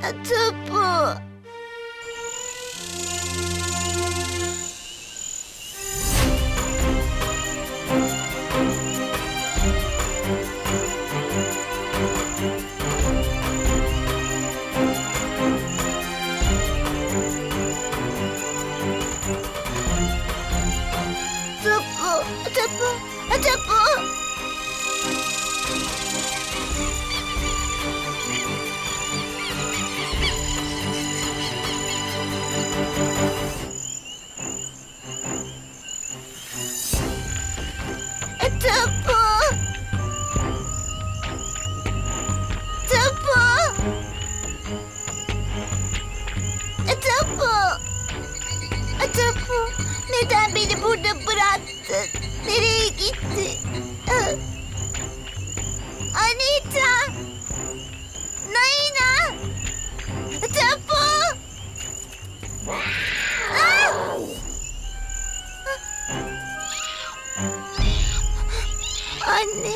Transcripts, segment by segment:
Tıpı. Tıpı, tıpı, Anne,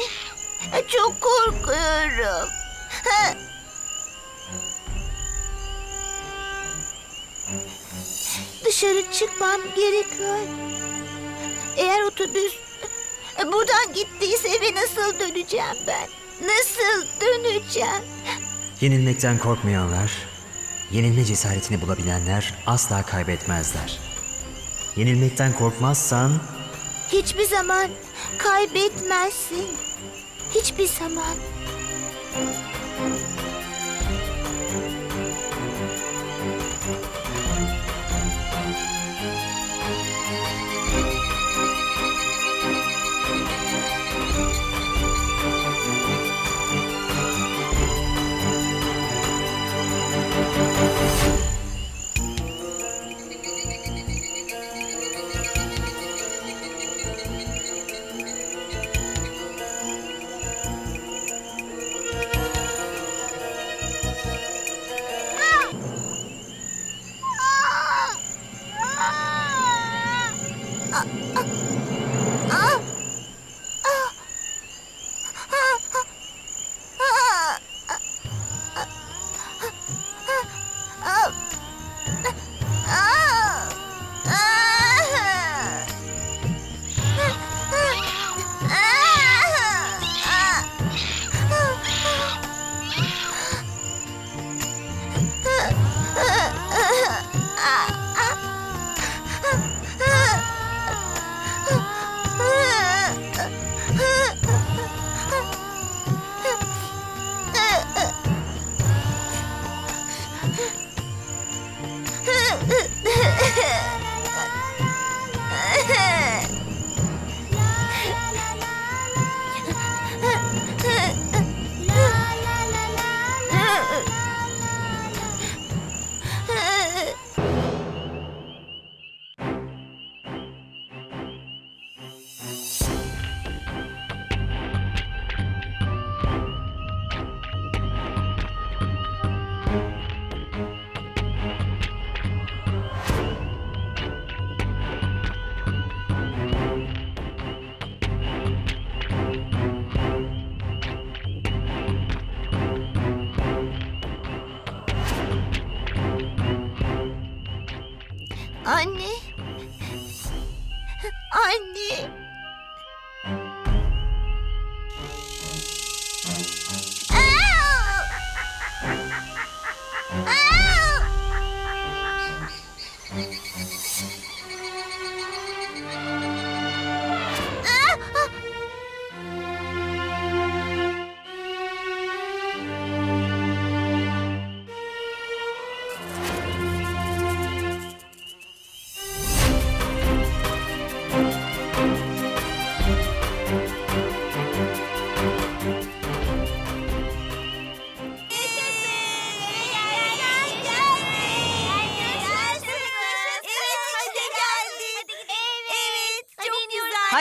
çok korkuyorum. Dışarı çıkmam gerekiyor. Eğer otobüs buradan gittiyse eve nasıl döneceğim ben? Nasıl döneceğim? Yenilmekten korkmayanlar, yenilme cesaretini bulabilenler asla kaybetmezler. Yenilmekten korkmazsan Hiçbir zaman kaybetmezsin. Hiçbir zaman.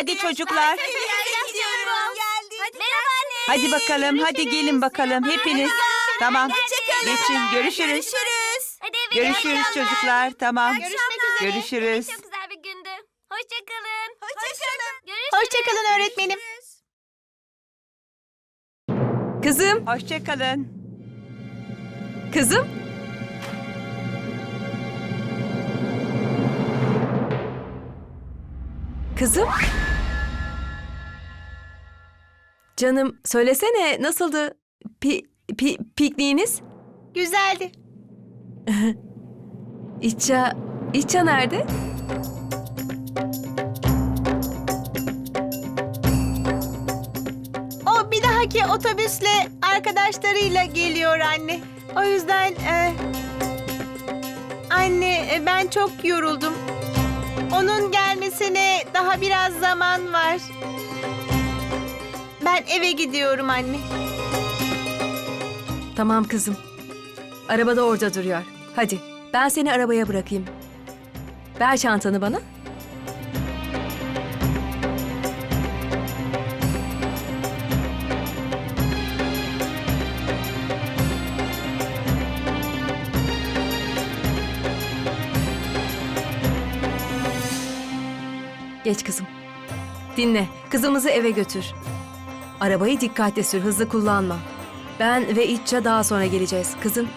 Hadi çocuklar. Merhaba anne. Hadi bakalım. Hadi gelin bakalım hepiniz. Tamam. Geçin. Görüşürüz. Hadi eve Görüşürüz çocuklar. Tamam. Görüşürüz. Çok güzel bir gündü. Hoşçakalın. Hoşçakalın. Görüşürüz. Hoşçakalın öğretmenim. Kızım, Hoşça kalın. kızım. Kızım. Canım söylesene nasıldı pi, pi, pikniğiniz? Güzeldi. İçça, İçça nerede? O bir dahaki otobüsle arkadaşlarıyla geliyor anne. O yüzden e, anne e, ben çok yoruldum. Onun gelmesine daha biraz zaman var. Ben eve gidiyorum anne. Tamam kızım. Araba da orada duruyor. Hadi ben seni arabaya bırakayım. Ver çantanı bana. Geç kızım. Dinle, kızımızı eve götür. Arabayı dikkatli sür, hızlı kullanma. Ben ve İtça daha sonra geleceğiz. Kızım,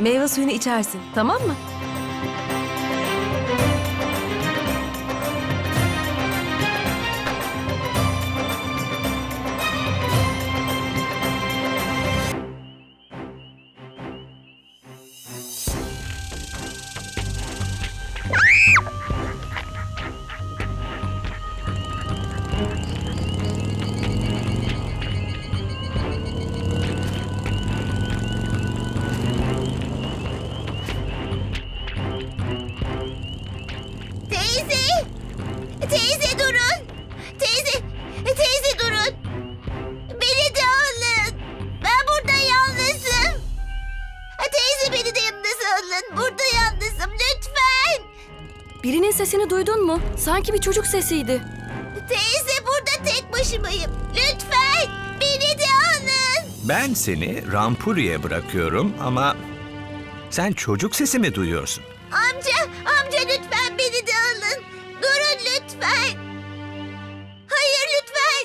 meyve suyunu içersin, tamam mı? Birinin sesini duydun mu? Sanki bir çocuk sesiydi. Teyze burada tek başımayım! Lütfen! Beni de alın! Ben seni Rampuri'ye bırakıyorum ama sen çocuk sesi mi duyuyorsun? Amca! Amca lütfen beni de alın! Durun lütfen! Hayır lütfen!